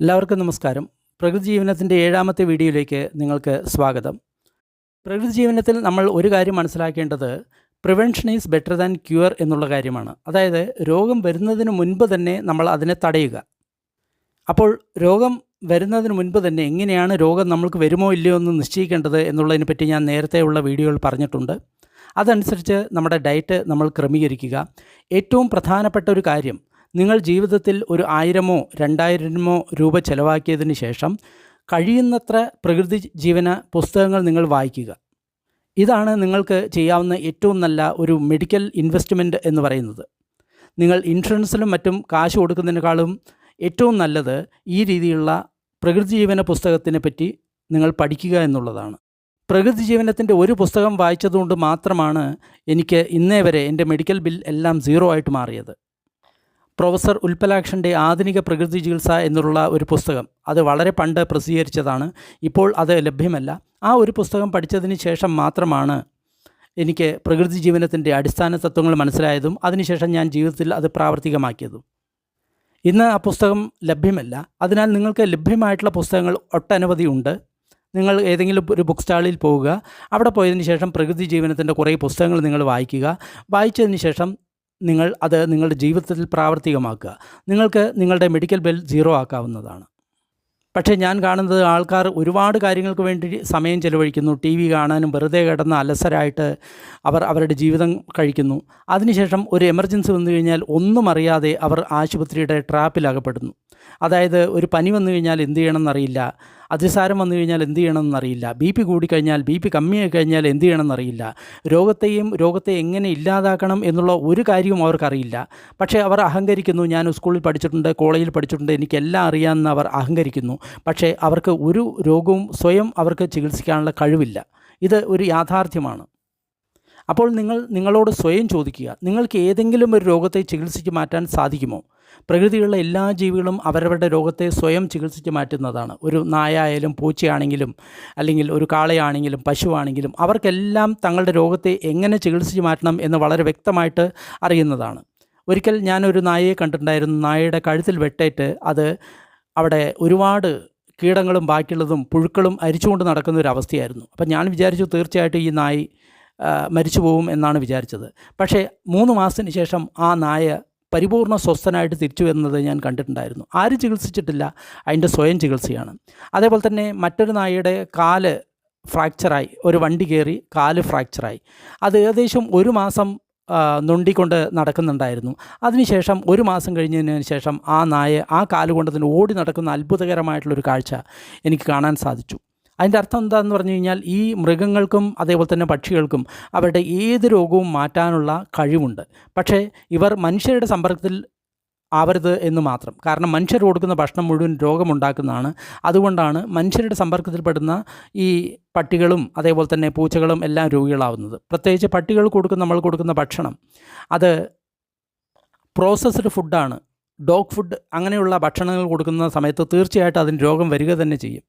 എല്ലാവർക്കും നമസ്കാരം. പ്രകൃതി ജീവനത്തിന്റെ ഏഴാമത്തെ വീഡിയോയിലേക്ക് നിങ്ങൾക്ക് സ്വാഗതം. പ്രകൃതി ജീവനത്തിൽ നമ്മൾ ഒരു കാര്യം മനസ്സിലാക്കേണ്ടത് prevention is better than cure എന്നുള്ള കാര്യമാണ്. അതായത് രോഗം വരുന്നതിന് മുൻപ് തന്നെ നമ്മൾ അതിനെ തടയുക. അപ്പോൾ രോഗം വരുന്നതിന് മുൻപ് തന്നെ എങ്ങനെയാണ് രോഗം നമ്മൾക്ക് വരുമോ ഇല്ലയോ എന്ന് നിശ്ചയിക്കേണ്ടത് എന്നുള്ളതിനെ പറ്റി ഞാൻ നേരത്തെയുള്ള വീഡിയോയിൽ പറഞ്ഞിട്ടുണ്ട്. അതനുസരിച്ച് നമ്മുടെ ഡയറ്റ് നമ്മൾ ക്രമീകരിക്കുക. ഏറ്റവും പ്രധാനപ്പെട്ട ഒരു കാര്യം നിങ്ങൾ ജീവിതത്തിൽ ഒരു ആയിരമോ രണ്ടായിരമോ രൂപ ചെലവാക്കിയതിന് ശേഷം കഴിയുന്നത്ര പ്രകൃതി ജീവന പുസ്തകങ്ങൾ നിങ്ങൾ വായിക്കുക. ഇതാണ് നിങ്ങൾക്ക് ചെയ്യാവുന്ന ഏറ്റവും നല്ല ഒരു മെഡിക്കൽ ഇൻവെസ്റ്റ്മെന്റ് എന്ന് പറയുന്നത്. നിങ്ങൾ ഇൻഷുറൻസിലും മറ്റും കാശ് കൊടുക്കുന്നതിനേക്കാളും ഏറ്റവും നല്ലത് ഈ രീതിയിലുള്ള പ്രകൃതി ജീവന പുസ്തകത്തിനെ പറ്റി നിങ്ങൾ പഠിക്കുക എന്നുള്ളതാണ്. പ്രകൃതി ജീവനത്തിന്റെ ഒരു പുസ്തകം വായിച്ചതുകൊണ്ട് മാത്രമാണ് എനിക്ക് ഇന്നേ വരെ എന്റെ മെഡിക്കൽ ബിൽ എല്ലാം സീറോ ആയിട്ട് മാറിയത്. പ്രൊഫസർ ഉൽപ്പലാക്ഷന്റെ ആധുനിക പ്രകൃതി ചികിത്സ എന്നുള്ള ഒരു പുസ്തകം. അത് വളരെ പണ്ട് പ്രസിദ്ധീകരിച്ചതാണ്. ഇപ്പോൾ അത് ലഭ്യമല്ല. ആ ഒരു പുസ്തകം പഠിച്ചതിന് ശേഷം മാത്രമാണ് എനിക്ക് പ്രകൃതി ജീവനത്തിന്റെ അടിസ്ഥാന തത്വങ്ങൾ മനസ്സിലായതും അതിനുശേഷം ഞാൻ ജീവിതത്തിൽ അത് പ്രാവർത്തികമാക്കിയതും. ഇന്ന് ആ പുസ്തകം ലഭ്യമല്ല. അതിനാൽ നിങ്ങൾക്ക് ലഭ്യമായിട്ടുള്ള പുസ്തകങ്ങൾ ഒട്ടനവധി ഉണ്ട്. നിങ്ങൾ ഏതെങ്കിലും ഒരു ബുക്ക് സ്റ്റാളിൽ പോവുക. അവിടെ പോയതിന് ശേഷം പ്രകൃതി ജീവനത്തിന്റെ കുറേ പുസ്തകങ്ങൾ നിങ്ങൾ വായിക്കുക. വായിച്ചതിന് ശേഷം നിങ്ങൾ അത് നിങ്ങളുടെ ജീവിതത്തിൽ പ്രാവർത്തികമാക്കുക. നിങ്ങൾക്ക് നിങ്ങളുടെ മെഡിക്കൽ ബിൽ സീറോ ആക്കാവുന്നതാണ്. പക്ഷേ ഞാൻ കാണുന്നത് ആൾക്കാർ ഒരുപാട് കാര്യങ്ങൾക്ക് വേണ്ടി സമയം ചെലവഴിക്കുന്നു. ടി വി കാണാനും വെറുതെ കിടന്ന അലസരായിട്ട് അവർ അവരുടെ ജീവിതം കഴിക്കുന്നു. അതിനുശേഷം ഒരു എമർജൻസി വന്നു കഴിഞ്ഞാൽ ഒന്നും അറിയാതെ അവർ ആശുപത്രിയുടെ ട്രാപ്പിലകപ്പെടുന്നു അതായത് ഒരു പനി വന്നു കഴിഞ്ഞാൽ എന്ത് ചെയ്യണമെന്നറിയില്ല അതിസാരം വന്നു കഴിഞ്ഞാൽ എന്ത് ചെയ്യണമെന്നറിയില്ല ബി പി കൂടിക്കഴിഞ്ഞാൽ ബി പി കമ്മിയായി കഴിഞ്ഞാൽ എന്ത് ചെയ്യണമെന്നറിയില്ല രോഗത്തെയും രോഗത്തെ എങ്ങനെ ഇല്ലാതാക്കണം എന്നുള്ള ഒരു കാര്യവും അവർക്കറിയില്ല. പക്ഷേ അവർ അഹങ്കരിക്കുന്നു. ഞാൻ സ്കൂളിൽ പഠിച്ചിട്ടുണ്ട് കോളേജിൽ പഠിച്ചിട്ടുണ്ട് എനിക്കെല്ലാം അറിയാമെന്ന് അവർ അഹങ്കരിക്കുന്നു. പക്ഷേ അവർക്ക് ഒരു രോഗവും സ്വയം അവർക്ക് ചികിത്സിക്കാനുള്ള കഴിവില്ല. ഇത് ഒരു യാഥാർത്ഥ്യമാണ്. അപ്പോൾ നിങ്ങൾ നിങ്ങളോട് സ്വയം ചോദിക്കുക നിങ്ങൾക്ക് ഏതെങ്കിലും ഒരു രോഗത്തെ ചികിത്സിച്ച് മാറ്റാൻ സാധിക്കുമോ? പ്രകൃതിയുള്ള എല്ലാ ജീവികളും അവരവരുടെ രോഗത്തെ സ്വയം ചികിത്സിച്ച് മാറ്റുന്നതാണ്. ഒരു നായായാലും പൂച്ചയാണെങ്കിലും അല്ലെങ്കിൽ ഒരു കാളയാണെങ്കിലും പശുവാണെങ്കിലും അവർക്കെല്ലാം തങ്ങളുടെ രോഗത്തെ എങ്ങനെ ചികിത്സിച്ച് മാറ്റണം എന്ന് വളരെ വ്യക്തമായിട്ട് അറിയുന്നതാണ്. ഒരിക്കൽ ഞാനൊരു നായയെ കണ്ടിട്ടുണ്ടായിരുന്നു. നായയുടെ കഴുത്തിൽ വെട്ടേറ്റ് അത് അവിടെ ഒരുപാട് കീടങ്ങളും ബാക്കിയുള്ളതും പുഴുക്കളും അരിച്ചുകൊണ്ട് നടക്കുന്ന ഒരു അവസ്ഥയായിരുന്നു. അപ്പം ഞാൻ വിചാരിച്ചു തീർച്ചയായിട്ടും ഈ നായി മരിച്ചു പോകും എന്നാണ് വിചാരിച്ചത്. പക്ഷേ മൂന്ന് മാസത്തിന് ശേഷം ആ നായ പരിപൂർണ സ്വസ്ഥനായിട്ട് തിരിച്ചു വരുന്നത് ഞാൻ കണ്ടിട്ടുണ്ടായിരുന്നു. ആരും ചികിത്സിച്ചിട്ടില്ല. അതിന്റെ സ്വയം ചികിത്സയാണ്. അതേപോലെ തന്നെ മറ്റൊരു നായയുടെ കാൽ ഫ്രാക്ചറായി. ഒരു വണ്ടി കയറി കാൽ ഫ്രാക്ചറായി. അത് ഏകദേശം ഒരു മാസം നൊണ്ടിക്കൊണ്ട് നടക്കുന്നുണ്ടായിരുന്നു. അതിനുശേഷം ഒരു മാസം കഴിഞ്ഞതിന് ശേഷം ആ നായ ആ കാലുകൊണ്ട് തന്നെ ഓടി നടക്കുന്ന അത്ഭുതകരമായിട്ടുള്ളൊരു കാഴ്ച എനിക്ക് കാണാൻ സാധിച്ചു. അതിന്റെ അർത്ഥം എന്താണെന്ന് പറഞ്ഞു കഴിഞ്ഞാൽ ഈ മൃഗങ്ങൾക്കും അതേപോലെ തന്നെ പക്ഷികൾക്കും അവരുടെ ഏത് രോഗവും മാറ്റാനുള്ള കഴിവുണ്ട്. പക്ഷേ ഇവർ മനുഷ്യരുടെ സമ്പർക്കത്തിൽ ആവരുത് എന്ന് മാത്രം. കാരണം മനുഷ്യർ കൊടുക്കുന്ന ഭക്ഷണം മുഴുവൻ രോഗമുണ്ടാക്കുന്നതാണ്. അതുകൊണ്ടാണ് മനുഷ്യരുടെ സമ്പർക്കത്തിൽപ്പെടുന്ന ഈ പട്ടികളും അതേപോലെ തന്നെ പൂച്ചകളും എല്ലാം രോഗികളാവുന്നത്. പ്രത്യേകിച്ച് പട്ടികൾ കൊടുക്കുന്ന നമ്മൾ കൊടുക്കുന്ന ഭക്ഷണം അത് പ്രോസസ്ഡ് ഫുഡാണ്. ഡോഗ് ഫുഡ് അങ്ങനെയുള്ള ഭക്ഷണങ്ങൾ കൊടുക്കുന്ന സമയത്ത് തീർച്ചയായിട്ടും അതിന് രോഗം വരിക തന്നെ ചെയ്യും.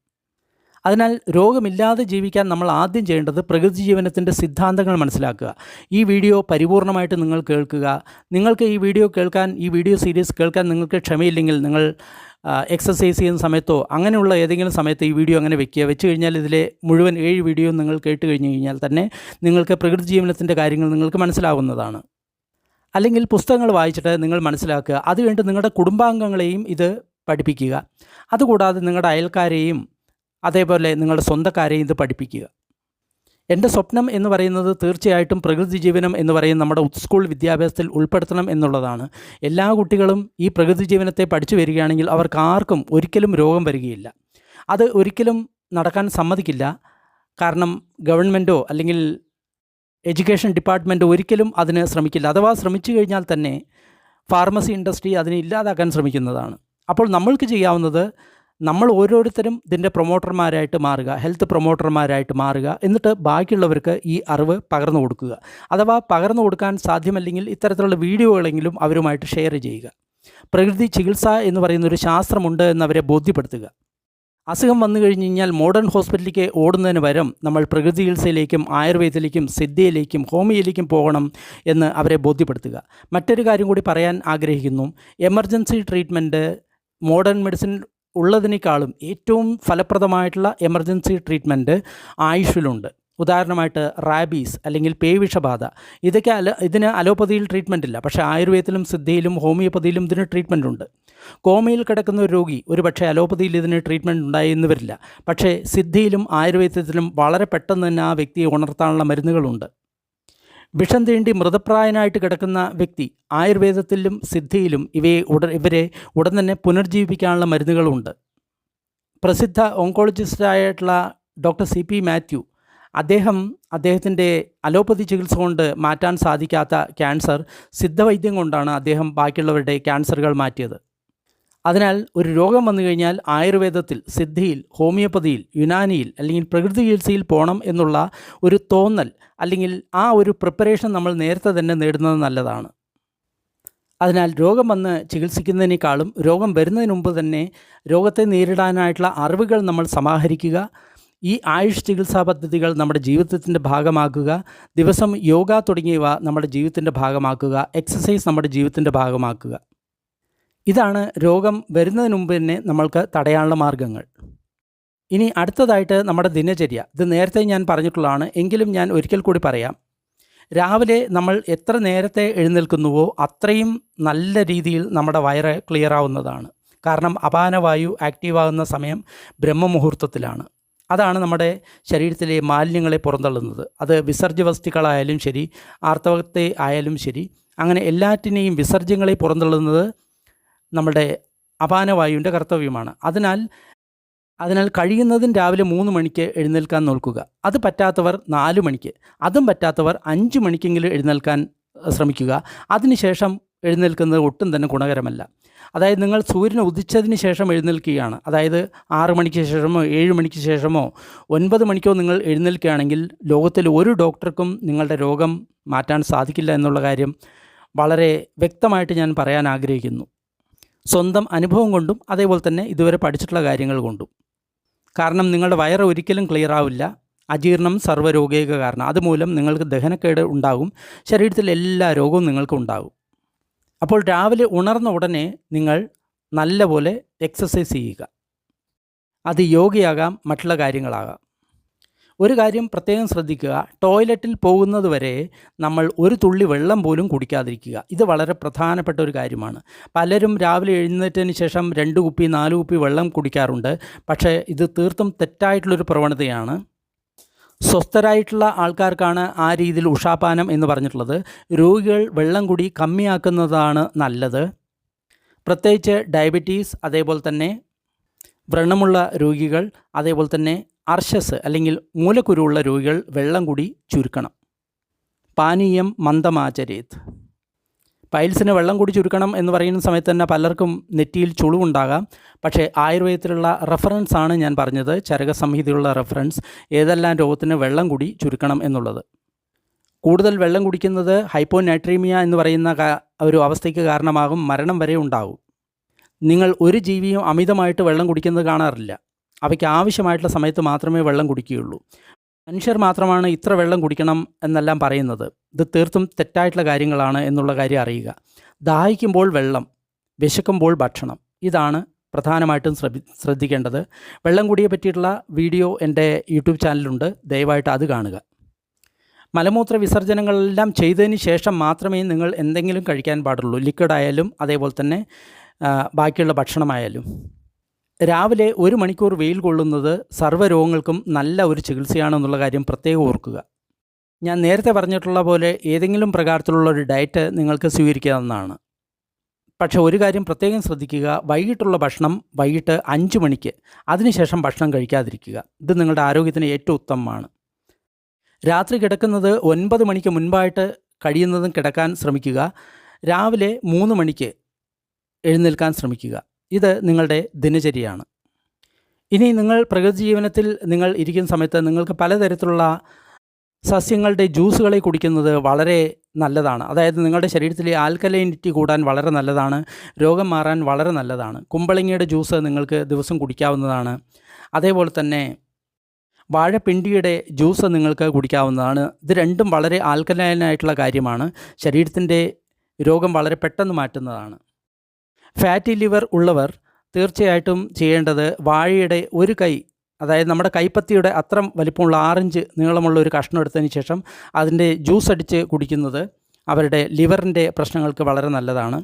അതിനാൽ രോഗമില്ലാതെ ജീവിക്കാൻ നമ്മൾ ആദ്യം ചെയ്യേണ്ടത് പ്രകൃതി ജീവനത്തിന്റെ സിദ്ധാന്തങ്ങൾ മനസ്സിലാക്കുക. ഈ വീഡിയോ പരിപൂർണമായിട്ട് നിങ്ങൾ കേൾക്കുക. നിങ്ങൾക്ക് ഈ വീഡിയോ കേൾക്കാൻ ഈ വീഡിയോ സീരീസ് കേൾക്കാൻ നിങ്ങൾക്ക് ക്ഷമയില്ലെങ്കിൽ നിങ്ങൾ എക്സസൈസ് ചെയ്യുന്ന സമയത്തോ അങ്ങനെയുള്ള ഏതെങ്കിലും സമയത്ത് ഈ വീഡിയോ അങ്ങനെ വെക്കുക. വെച്ച് കഴിഞ്ഞാൽ ഇതിലെ മുഴുവൻ ഏഴ് വീഡിയോ നിങ്ങൾ കേട്ട് കഴിഞ്ഞ് കഴിഞ്ഞാൽ തന്നെ നിങ്ങൾക്ക് പ്രകൃതി ജീവനത്തിന്റെ കാര്യങ്ങൾ നിങ്ങൾക്ക് മനസ്സിലാവുന്നതാണ്. അല്ലെങ്കിൽ പുസ്തകങ്ങൾ വായിച്ചിട്ട് നിങ്ങൾ മനസ്സിലാക്കുക. അതുകഴിഞ്ഞിട്ട് നിങ്ങളുടെ കുടുംബാംഗങ്ങളെയും ഇത് പഠിപ്പിക്കുക. അതുകൂടാതെ നിങ്ങളുടെ അയൽക്കാരെയും അതേപോലെ നിങ്ങളുടെ സ്വന്തക്കാരെയും ഇത് പഠിപ്പിക്കുക. എന്റെ സ്വപ്നം എന്ന് പറയുന്നത് തീർച്ചയായിട്ടും പ്രകൃതി ജീവനം എന്ന് പറയുന്ന നമ്മുടെ സ്കൂൾ വിദ്യാഭ്യാസത്തിൽ ഉൾപ്പെടുത്തണം എന്നുള്ളതാണ്. എല്ലാ കുട്ടികളും ഈ പ്രകൃതി ജീവനത്തെ പഠിച്ചു വരികയാണെങ്കിൽ അവർക്ക് ആർക്കും ഒരിക്കലും രോഗം വരികയില്ല. അത് ഒരിക്കലും നടക്കാൻ സമ്മതിക്കില്ല. കാരണം ഗവൺമെന്റോ അല്ലെങ്കിൽ എഡ്യൂക്കേഷൻ ഡിപ്പാർട്ട്മെന്റ് ഒരിക്കലും അതിന് ശ്രമിക്കില്ല. അഥവാ ശ്രമിച്ചു കഴിഞ്ഞാൽ തന്നെ ഫാർമസി ഇൻഡസ്ട്രി അതിനെ ഇല്ലാതാക്കാൻ ശ്രമിക്കുന്നതാണ്. അപ്പോൾ നമ്മൾക്ക് ചെയ്യാവുന്നത് നമ്മൾ ഓരോരുത്തരും ഇതിന്റെ പ്രൊമോട്ടർമാരായിട്ട് മാറുക ഹെൽത്ത് പ്രൊമോട്ടർമാരായിട്ട് മാറുക എന്നിട്ട് ബാക്കിയുള്ളവർക്ക് ഈ അറിവ് പകർന്നു കൊടുക്കുക. അഥവാ പകർന്നു കൊടുക്കാൻ സാധ്യമല്ലെങ്കിൽ ഇത്തരത്തിലുള്ള വീഡിയോകളെങ്കിലും അവരുമായിട്ട് ഷെയർ ചെയ്യുക. പ്രകൃതി ചികിത്സ എന്ന് പറയുന്ന ഒരു ശാസ്ത്രമുണ്ട് എന്നവരെ ബോധ്യപ്പെടുത്തുക. അസുഖം വന്നു കഴിഞ്ഞ് കഴിഞ്ഞാൽ മോഡേൺ ഹോസ്പിറ്റലിലേക്ക് ഓടുന്നതിന് പകരം നമ്മൾ പ്രകൃതി ചികിത്സയിലേക്കും ആയുർവേദത്തിലേക്കും സിദ്ധയിലേക്കും ഹോമിയയിലേക്കും പോകണം എന്ന് അവരെ ബോധ്യപ്പെടുത്തുക. മറ്റൊരു കാര്യം കൂടി പറയാൻ ആഗ്രഹിക്കുന്നു. എമർജൻസി ട്രീറ്റ്മെന്റ് മോഡേൺ മെഡിസിൻ ഉള്ളതിനേക്കാളും ഏറ്റവും ഫലപ്രദമായിട്ടുള്ള എമർജൻസി ട്രീറ്റ്മെന്റ് ആയുഷിലുണ്ട്. ഉദാഹരണമായിട്ട് റാബീസ് അല്ലെങ്കിൽ പേവിഷബാധ. ഇതൊക്കെ അല ഇതിന് അലോപ്പതിയിൽ ട്രീറ്റ്മെന്റ് ഇല്ല പക്ഷേ ആയുർവേദത്തിലും സിദ്ധയിലും ഹോമിയോപ്പതിയിലും ഇതിന് ട്രീറ്റ്മെന്റ് ഉണ്ട് കോമയിൽ കിടക്കുന്ന ഒരു രോഗി ഒരു പക്ഷേ അലോപ്പതിയിൽ ഇതിന് ട്രീറ്റ്മെന്റ് ഉണ്ടായെന്ന് വരില്ല. പക്ഷേ സിദ്ധിയിലും ആയുർവേദത്തിലും വളരെ പെട്ടെന്ന് തന്നെ ആ വ്യക്തിയെ ഉണർത്താനുള്ള മരുന്നുകളുണ്ട്. വിഷം തീണ്ടി മൃതപ്രായനായിട്ട് കിടക്കുന്ന വ്യക്തി ആയുർവേദത്തിലും സിദ്ധിയിലും ഇവയെ ഉടൻ ഇവരെ ഉടൻ തന്നെ പുനർജീവിപ്പിക്കാനുള്ള മരുന്നുകളുണ്ട്. പ്രസിദ്ധ ഓങ്കോളജിസ്റ്റായിട്ടുള്ള ഡോക്ടർ സി പി മാത്യു അദ്ദേഹം അദ്ദേഹത്തിന്റെ അലോപ്പതി ചികിത്സ കൊണ്ട് മാറ്റാൻ സാധിക്കാത്ത ക്യാൻസർ സിദ്ധവൈദ്യം കൊണ്ടാണ് അദ്ദേഹം ബാക്കിയുള്ളവരുടെ ക്യാൻസറുകൾ മാറ്റിയത്. അതിനാൽ ഒരു രോഗം വന്നു കഴിഞ്ഞാൽ ആയുർവേദത്തിൽ സിദ്ധിയിൽ ഹോമിയോപ്പതിയിൽ യുനാനിയിൽ അല്ലെങ്കിൽ പ്രകൃതി ചികിത്സയിൽ പോകണം എന്നുള്ള ഒരു തോന്നൽ അല്ലെങ്കിൽ ആ ഒരു പ്രിപ്പറേഷൻ നമ്മൾ നേരത്തെ തന്നെ നേടുന്നത് നല്ലതാണ്. അതിനാൽ രോഗം വന്ന് ചികിത്സിക്കുന്നതിനേക്കാളും രോഗം വരുന്നതിന് മുമ്പ് തന്നെ രോഗത്തെ നേരിടാനായിട്ടുള്ള അറിവുകൾ നമ്മൾ സമാഹരിക്കുക ഈ ആയുഷ് ചികിത്സാ പദ്ധതികൾ നമ്മുടെ ജീവിതത്തിന്റെ ഭാഗമാക്കുക ദിവസം യോഗ തുടങ്ങിയവ നമ്മുടെ ജീവിതത്തിന്റെ ഭാഗമാക്കുക എക്സസൈസ് നമ്മുടെ ജീവിതത്തിന്റെ ഭാഗമാക്കുക. ഇതാണ് രോഗം വരുന്നതിന് മുമ്പ് തന്നെ നമ്മൾക്ക് തടയാനുള്ള മാർഗങ്ങൾ. ഇനി അടുത്തതായിട്ട് നമ്മുടെ ദിനചര്യ. ഇത് നേരത്തെ ഞാൻ പറഞ്ഞിട്ടുള്ളതാണ്. എങ്കിലും ഞാൻ ഒരിക്കൽ കൂടി പറയാം. രാവിലെ നമ്മൾ എത്ര നേരത്തെ എഴുന്നേൽക്കുന്നുവോ അത്രയും നല്ല രീതിയിൽ നമ്മുടെ വയറ് ക്ലിയർ ആവുന്നതാണ്. കാരണം അപാനവായു ആക്റ്റീവാകുന്ന സമയം ബ്രഹ്മമുഹൂർത്തത്തിലാണ്. അതാണ് നമ്മുടെ ശരീരത്തിലെ മാലിന്യങ്ങളെ പുറന്തള്ളുന്നത്. അത് വിസർജ്യ വസ്തുക്കളായാലും ശരി ആർത്തവത്തെ ആയാലും ശരി അങ്ങനെ എല്ലാറ്റിനെയും വിസർജ്യങ്ങളെ പുറന്തള്ളുന്നത് നമ്മുടെ അപാനവായുവിന്റെ കർത്തവ്യമാണ്. അതിനാൽ അതിനാൽ കഴിയുന്നതും രാവിലെ മൂന്ന് മണിക്ക് എഴുന്നേൽക്കാൻ നോക്കുക അത് പറ്റാത്തവർ നാല് മണിക്ക്. അതും പറ്റാത്തവർ അഞ്ച് മണിക്കെങ്കിലും എഴുന്നേൽക്കാൻ ശ്രമിക്കുക. അതിനുശേഷം എഴുന്നേൽക്കുന്നത് ഒട്ടും തന്നെ ഗുണകരമല്ല. അതായത് നിങ്ങൾ സൂര്യൻ ഉദിച്ചതിന് ശേഷം എഴുന്നേൽക്കുകയാണ്. അതായത് ആറ് മണിക്ക് ശേഷമോ ഏഴ് മണിക്ക് ശേഷമോ ഒൻപത് മണിക്കോ നിങ്ങൾ എഴുന്നേൽക്കുകയാണെങ്കിൽ ലോകത്തിൽ ഒരു ഡോക്ടർക്കും നിങ്ങളുടെ രോഗം മാറ്റാൻ സാധിക്കില്ല എന്നുള്ള കാര്യം വളരെ വ്യക്തമായിട്ട് ഞാൻ പറയാൻ ആഗ്രഹിക്കുന്നു. സ്വന്തം അനുഭവം കൊണ്ടും അതേപോലെ തന്നെ ഇതുവരെ പഠിച്ചിട്ടുള്ള കാര്യങ്ങൾ കൊണ്ടും. കാരണം നിങ്ങളുടെ വയറ് ഒരിക്കലും ക്ലിയർ ആവില്ല. അജീർണം സർവരോഗിക കാരണം. അതുമൂലം നിങ്ങൾക്ക് ദഹനക്കേട് ഉണ്ടാകും. ശരീരത്തിലെ എല്ലാ രോഗവും നിങ്ങൾക്ക് ഉണ്ടാകും. അപ്പോൾ രാവിലെ ഉണർന്ന ഉടനെ നിങ്ങൾ നല്ലപോലെ എക്സസൈസ് ചെയ്യുക. അത് യോഗയാകാം മറ്റുള്ള കാര്യങ്ങളാകാം. ഒരു കാര്യം പ്രത്യേകം ശ്രദ്ധിക്കുക. ടോയ്ലറ്റിൽ പോകുന്നത് വരെ നമ്മൾ ഒരു തുള്ളി വെള്ളം പോലും കുടിക്കാതിരിക്കുക. ഇത് വളരെ പ്രധാനപ്പെട്ട ഒരു കാര്യമാണ്. പലരും രാവിലെ എഴുന്നേറ്റതിന് ശേഷം രണ്ട് കുപ്പി നാല് കുപ്പി വെള്ളം കുടിക്കാറുണ്ട്. പക്ഷേ ഇത് തീർത്തും തെറ്റായിട്ടുള്ളൊരു പ്രവണതയാണ്. സ്വസ്ഥരായിട്ടുള്ള ആൾക്കാർക്കാണ് ആ രീതിയിൽ ഉഷാപാനം എന്ന് പറഞ്ഞിട്ടുള്ളത്. രോഗികൾ വെള്ളം കുടി കമ്മിയാക്കുന്നതാണ് നല്ലത്. പ്രത്യേകിച്ച് ഡയബറ്റീസ് അതേപോലെ തന്നെ വ്രണമുള്ള രോഗികൾ അതേപോലെ തന്നെ അർശസ് അല്ലെങ്കിൽ മൂലക്കുരുവുള്ള രോഗികൾ വെള്ളം കൂടി ചുരുക്കണം. പാനീയം മന്ദമാചരേത്. പൈൽസിന് വെള്ളം കൂടി ചുരുക്കണം എന്ന് പറയുന്ന സമയത്ത് തന്നെ പലർക്കും നെറ്റിയിൽ ചുളിവുണ്ടാകാം. പക്ഷേ ആയുർവേദത്തിലുള്ള റെഫറൻസ് ആണ് ഞാൻ പറഞ്ഞത്. ചരക സംഹിതയുള്ള റെഫറൻസ് ഏതെല്ലാം രോഗത്തിന് വെള്ളം കൂടി ചുരുക്കണം എന്നുള്ളത്. കൂടുതൽ വെള്ളം കുടിക്കുന്നത് ഹൈപ്പോനൈട്രീമിയ എന്ന് പറയുന്ന ഒരു അവസ്ഥയ്ക്ക് കാരണമാകും. മരണം വരെ ഉണ്ടാകും. നിങ്ങൾ ഒരു ജീവിയും അമിതമായിട്ട് വെള്ളം കുടിക്കുന്നത് കാണാറില്ല. അവയ്ക്ക് ആവശ്യമായിട്ടുള്ള സമയത്ത് മാത്രമേ വെള്ളം കുടിക്കുകയുള്ളൂ. മനുഷ്യർ മാത്രമാണ് ഇത്ര വെള്ളം കുടിക്കണം എന്നെല്ലാം പറയുന്നത്. ഇത് തീർത്തും തെറ്റായിട്ടുള്ള കാര്യങ്ങളാണ് എന്നുള്ള കാര്യം അറിയുക. ദാഹിക്കുമ്പോൾ വെള്ളം വിശക്കുമ്പോൾ ഭക്ഷണം ഇതാണ് പ്രധാനമായിട്ടും ശ്രദ്ധി ശ്രദ്ധിക്കേണ്ടത്. വെള്ളം കുടിയെ പറ്റിയിട്ടുള്ള വീഡിയോ എന്റെ യൂട്യൂബ് ചാനലുണ്ട് ദയവായിട്ട് അത് കാണുക. മലമൂത്ര വിസർജനങ്ങളെല്ലാം ചെയ്തതിന് ശേഷം മാത്രമേ നിങ്ങൾ എന്തെങ്കിലും കഴിക്കാൻ പാടുള്ളൂ. ലിക്വിഡ് ആയാലും അതേപോലെ തന്നെ ബാക്കിയുള്ള ഭക്ഷണമായാലും. രാവിലെ ഒരു മണിക്കൂർ വെയിൽ കൊള്ളുന്നത് സർവരോഗങ്ങൾക്കും നല്ല ഒരു ചികിത്സയാണെന്നുള്ള കാര്യം പ്രത്യേകം ഓർക്കുക. ഞാൻ നേരത്തെ പറഞ്ഞിട്ടുള്ള പോലെ ഏതെങ്കിലും പ്രകാരത്തിലുള്ള ഒരു ഡയറ്റ് നിങ്ങൾക്ക് സ്വീകരിക്കാവുന്നതാണ്. പക്ഷേ ഒരു കാര്യം പ്രത്യേകം ശ്രദ്ധിക്കുക. വൈകിട്ടുള്ള ഭക്ഷണം വൈകിട്ട് അഞ്ച് മണിക്ക് അതിനുശേഷം ഭക്ഷണം കഴിക്കാതിരിക്കുക. ഇത് നിങ്ങളുടെ ആരോഗ്യത്തിന് ഏറ്റവും ഉത്തമമാണ്. രാത്രി കിടക്കുന്നത് ഒൻപത് മണിക്ക് മുൻപായിട്ട് കഴിയുന്നതും കിടക്കാൻ ശ്രമിക്കുക. രാവിലെ മൂന്ന് മണിക്ക് എഴുന്നേൽക്കാൻ ശ്രമിക്കുക. ഇത് നിങ്ങളുടെ ദിനചര്യയാണ്. ഇനി നിങ്ങൾ പ്രകൃതി ജീവനത്തിൽ നിങ്ങൾ ഇരിക്കുന്ന സമയത്ത് നിങ്ങൾക്ക് പലതരത്തിലുള്ള സസ്യങ്ങളുടെ ജ്യൂസുകളെ കുടിക്കുന്നത് വളരെ നല്ലതാണ്. അതായത് നിങ്ങളുടെ ശരീരത്തിലെ ആൽക്കലൈനിറ്റി കൂടാൻ വളരെ നല്ലതാണ്. രോഗം മാറാൻ വളരെ നല്ലതാണ്. കുമ്പളങ്ങയുടെ ജ്യൂസ് നിങ്ങൾക്ക് ദിവസം കുടിക്കാവുന്നതാണ്. അതേപോലെ തന്നെ വാഴപ്പിണ്ടിയുടെ ജ്യൂസ് നിങ്ങൾക്ക് കുടിക്കാവുന്നതാണ്. ഇത് രണ്ടും വളരെ ആൽക്കലൈനായിട്ടുള്ള കാര്യമാണ്. ശരീരത്തിന്റെ രോഗം വളരെ പെട്ടെന്ന് മാറ്റുന്നതാണ്. ഫാറ്റി ലിവർ ഉള്ളവർ തീർച്ചയായിട്ടും ചെയ്യേണ്ടത് വാഴയുടെ ഒരു കൈ അതായത് നമ്മുടെ കൈപ്പത്തിയുടെ അത്ര വലിപ്പമുള്ള ആറിഞ്ച് നീളമുള്ള ഒരു കഷ്ണം എടുത്തതിന് ശേഷം അതിന്റെ ജ്യൂസ് അടിച്ച് കുടിക്കുന്നത് അവരുടെ ലിവറിന്റെ പ്രശ്നങ്ങൾക്ക് വളരെ നല്ലതാണ്.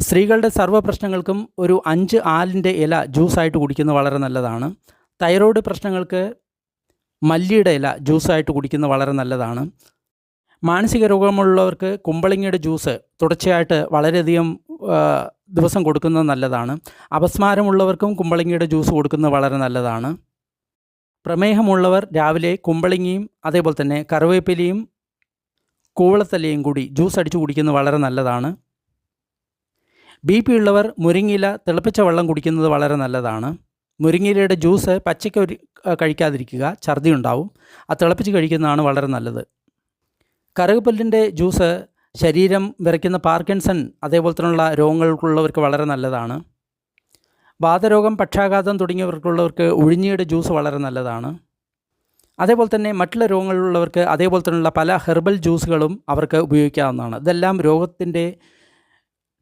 സ്ത്രീകളുടെ സർവ പ്രശ്നങ്ങൾക്കും ഒരു അഞ്ച് ആലിന്റെ ഇല ജ്യൂസായിട്ട് കുടിക്കുന്നത് വളരെ നല്ലതാണ്. തൈറോയ്ഡ് പ്രശ്നങ്ങൾക്ക് മല്ലിയുടെ ഇല ജ്യൂസായിട്ട് കുടിക്കുന്നത് വളരെ നല്ലതാണ്. മാനസിക രോഗമുള്ളവർക്ക് കുമ്പളങ്ങിയുടെ ജ്യൂസ് തുടർച്ചയായിട്ട് വളരെയധികം ദിവസം കൊടുക്കുന്നത് നല്ലതാണ്. അപസ്മാരമുള്ളവർക്കും കുമ്പളങ്ങിയുടെ ജ്യൂസ് കൊടുക്കുന്നത് വളരെ നല്ലതാണ്. പ്രമേഹമുള്ളവർ രാവിലെ കുമ്പളങ്ങിയും അതേപോലെ തന്നെ കറിവേപ്പിലയും കൂവളത്തലയും കൂടി ജ്യൂസ് അടിച്ച് കുടിക്കുന്നത് വളരെ നല്ലതാണ്. ബി പി ഉള്ളവർ മുരിങ്ങയില തിളപ്പിച്ച വെള്ളം കുടിക്കുന്നത് വളരെ നല്ലതാണ്. മുരിങ്ങയിലയുടെ ജ്യൂസ് പച്ചയ്ക്ക് ഒരു കഴിക്കാതിരിക്കുക ഛർദി ഉണ്ടാവും. അത് തിളപ്പിച്ച് കഴിക്കുന്നതാണ് വളരെ നല്ലത്. കറുകപ്പല്ലിന്റെ ജ്യൂസ് ശരീരം വിറയ്ക്കുന്ന പാർക്കിൻസൺ അതേപോലെ തന്നെയുള്ള രോഗങ്ങൾക്കുള്ളവർക്ക് വളരെ നല്ലതാണ്. വാതരോഗം പക്ഷാഘാതം തുടങ്ങിയവർക്കുള്ളവർക്ക് ഉഴിഞ്ഞിയുടെ ജ്യൂസ് വളരെ നല്ലതാണ്. അതേപോലെ തന്നെ മറ്റുള്ള രോഗങ്ങളുള്ളവർക്ക് അതേപോലെ തന്നെയുള്ള പല ഹെർബൽ ജ്യൂസുകളും അവർക്ക് ഉപയോഗിക്കാവുന്നതാണ്. ഇതെല്ലാം രോഗത്തിന്റെ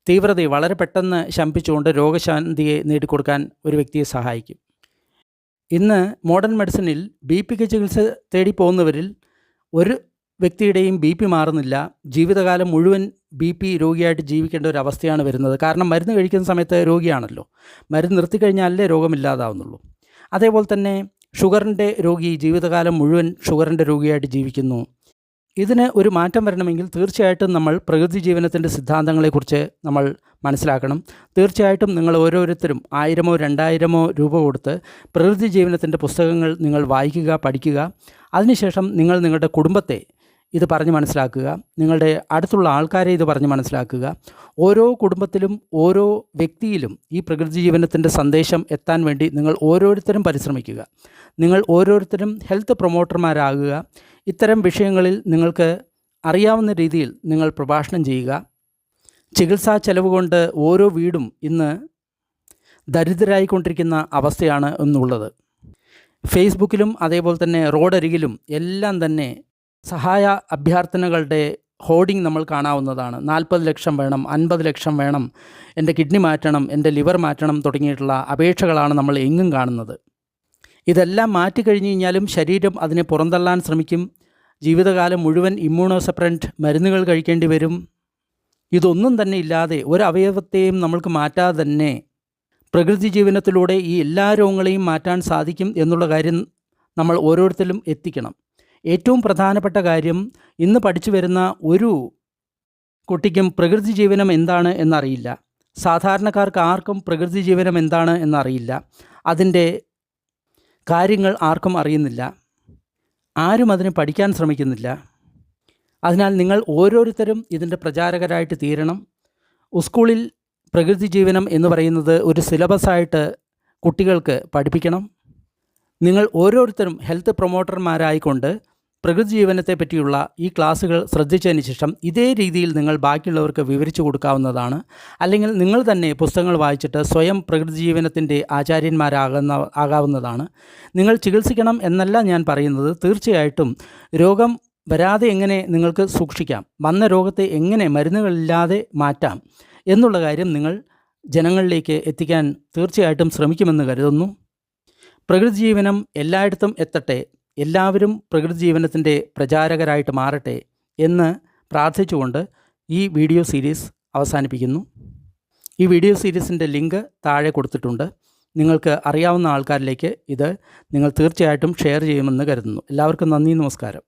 തീവ്രതയെ വളരെ പെട്ടെന്ന് ശമിപ്പിച്ചുകൊണ്ട് രോഗശാന്തിയെ നേടിക്കൊടുക്കാൻ ഒരു വ്യക്തിയെ സഹായിക്കും. ഇന്ന് മോഡേൺ മെഡിസിനിൽ ബി പിക്ക് ചികിത്സ തേടി പോകുന്നവരിൽ ഒരു വ്യക്തിയുടെയും ബി പി മാറുന്നില്ല. ജീവിതകാലം മുഴുവൻ ബി പി രോഗിയായിട്ട് ജീവിക്കേണ്ട ഒരു അവസ്ഥയാണ് വരുന്നത്. കാരണം മരുന്ന് കഴിക്കുന്ന സമയത്ത് രോഗിയാണല്ലോ. മരുന്ന് നിർത്തിക്കഴിഞ്ഞാലേ രോഗമില്ലാതാവുന്നുള്ളൂ. അതേപോലെ തന്നെ ഷുഗറിന്റെ രോഗി ജീവിതകാലം മുഴുവൻ ഷുഗറിന്റെ രോഗിയായിട്ട് ജീവിക്കുന്നു. ഇതിന് ഒരു മാറ്റം വരണമെങ്കിൽ തീർച്ചയായിട്ടും നമ്മൾ പ്രകൃതി ജീവനത്തിന്റെ സിദ്ധാന്തങ്ങളെക്കുറിച്ച് നമ്മൾ മനസ്സിലാക്കണം. തീർച്ചയായിട്ടും നിങ്ങൾ ഓരോരുത്തരും ആയിരമോ രണ്ടായിരമോ രൂപ കൊടുത്ത് പ്രകൃതി ജീവനത്തിന്റെ പുസ്തകങ്ങൾ നിങ്ങൾ വായിക്കുക പഠിക്കുക. അതിനുശേഷം നിങ്ങൾ നിങ്ങളുടെ കുടുംബത്തെ ഇത് പറഞ്ഞ് മനസ്സിലാക്കുക. നിങ്ങളുടെ അടുത്തുള്ള ആൾക്കാരെ ഇത് പറഞ്ഞ് മനസ്സിലാക്കുക. ഓരോ കുടുംബത്തിലും ഓരോ വ്യക്തിയിലും ഈ പ്രകൃതി ജീവനത്തിന്റെ സന്ദേശം എത്താൻ വേണ്ടി നിങ്ങൾ ഓരോരുത്തരും പരിശ്രമിക്കുക. നിങ്ങൾ ഓരോരുത്തരും ഹെൽത്ത് പ്രൊമോട്ടർമാരാകുക. ഇത്തരം വിഷയങ്ങളിൽ നിങ്ങൾക്ക് അറിയാവുന്ന രീതിയിൽ നിങ്ങൾ പ്രഭാഷണം ചെയ്യുക. ചികിത്സാ ചെലവ് കൊണ്ട് ഓരോ വീടും ഇന്ന് ദരിദ്രരായിക്കൊണ്ടിരിക്കുന്ന അവസ്ഥയാണ് ഇന്നുള്ളത്. ഫേസ്ബുക്കിലും അതേപോലെ തന്നെ റോഡരികിലും എല്ലാം തന്നെ സഹായ അഭ്യർത്ഥനകളുടെ ഹോർഡിംഗ് നമ്മൾ കാണാവുന്നതാണ്. നാൽപ്പത് ലക്ഷം വേണം അൻപത് ലക്ഷം വേണം എന്റെ കിഡ്നി മാറ്റണം എന്റെ ലിവർ മാറ്റണം തുടങ്ങിയിട്ടുള്ള അപേക്ഷകളാണ് നമ്മൾ എങ്ങും കാണുന്നത്. ഇതെല്ലാം മാറ്റി കഴിഞ്ഞു കഴിഞ്ഞാലും ശരീരം അതിനെ പുറന്തള്ളാൻ ശ്രമിക്കും. ജീവിതകാലം മുഴുവൻ ഇമ്മ്യൂണോ സപ്രന്റ് മരുന്നുകൾ കഴിക്കേണ്ടി വരും. ഇതൊന്നും തന്നെ ഇല്ലാതെ ഒരു അവയവത്തെയും നമ്മൾക്ക് മാറ്റാതെ തന്നെ പ്രകൃതി ജീവനത്തിലൂടെ ഈ എല്ലാ രോഗങ്ങളെയും മാറ്റാൻ സാധിക്കും എന്നുള്ള കാര്യം നമ്മൾ ഓരോരുത്തരും എത്തിക്കണം. ഏറ്റവും പ്രധാനപ്പെട്ട കാര്യം ഇന്ന് പഠിച്ചു വരുന്ന ഒരു കുട്ടിക്കും പ്രകൃതി ജീവനം എന്താണ് എന്നറിയില്ല. സാധാരണക്കാർക്ക് ആർക്കും പ്രകൃതി ജീവനം എന്താണ് എന്നറിയില്ല. അതിന്റെ കാര്യങ്ങൾ ആർക്കും അറിയുന്നില്ല. ആരും അതിനെ പഠിക്കാൻ ശ്രമിക്കുന്നില്ല. അതിനാൽ നിങ്ങൾ ഓരോരുത്തരും ഇതിന്റെ പ്രചാരകരായിട്ട് തീരണം. സ്കൂളിൽ പ്രകൃതി ജീവനം എന്ന് പറയുന്നത് ഒരു സിലബസായിട്ട് കുട്ടികൾക്ക് പഠിപ്പിക്കണം. നിങ്ങൾ ഓരോരുത്തരും ഹെൽത്ത് പ്രൊമോട്ടർമാരായിക്കൊണ്ട് പ്രകൃതി ജീവനത്തെ പറ്റിയുള്ള ഈ ക്ലാസ്സുകൾ ശ്രദ്ധിച്ചതിന് ശേഷം ഇതേ രീതിയിൽ നിങ്ങൾ ബാക്കിയുള്ളവർക്ക് വിവരിച്ചു കൊടുക്കാവുന്നതാണ്. അല്ലെങ്കിൽ നിങ്ങൾ തന്നെ പുസ്തകങ്ങൾ വായിച്ചിട്ട് സ്വയം പ്രകൃതി ജീവനത്തിന്റെ ആചാര്യന്മാരാകുന്ന ആകാവുന്നതാണ്. നിങ്ങൾ ചികിത്സിക്കണം എന്നല്ല ഞാൻ പറയുന്നത്. തീർച്ചയായിട്ടും രോഗം വരാതെ എങ്ങനെ നിങ്ങൾക്ക് സൂക്ഷിക്കാം വന്ന രോഗത്തെ എങ്ങനെ മരുന്നുകളില്ലാതെ മാറ്റാം എന്നുള്ള കാര്യം നിങ്ങൾ ജനങ്ങളിലേക്ക് എത്തിക്കാൻ തീർച്ചയായിട്ടും ശ്രമിക്കുമെന്ന് കരുതുന്നു. പ്രകൃതി ജീവനം എല്ലായിടത്തും എത്തട്ടെ. എല്ലാവരും പ്രകൃതി ജീവനത്തിന്റെ പ്രചാരകരായിട്ട് മാറട്ടെ എന്ന് പ്രാർത്ഥിച്ചുകൊണ്ട് ഈ വീഡിയോ സീരീസ് അവസാനിപ്പിക്കുന്നു. ഈ വീഡിയോ സീരീസിന്റെ ലിങ്ക് താഴെ കൊടുത്തിട്ടുണ്ട്. നിങ്ങൾക്ക് അറിയാവുന്ന ആൾക്കാരിലേക്ക് ഇത് നിങ്ങൾ തീർച്ചയായിട്ടും ഷെയർ ചെയ്യുമെന്ന് കരുതുന്നു. എല്ലാവർക്കും നന്ദി നമസ്കാരം.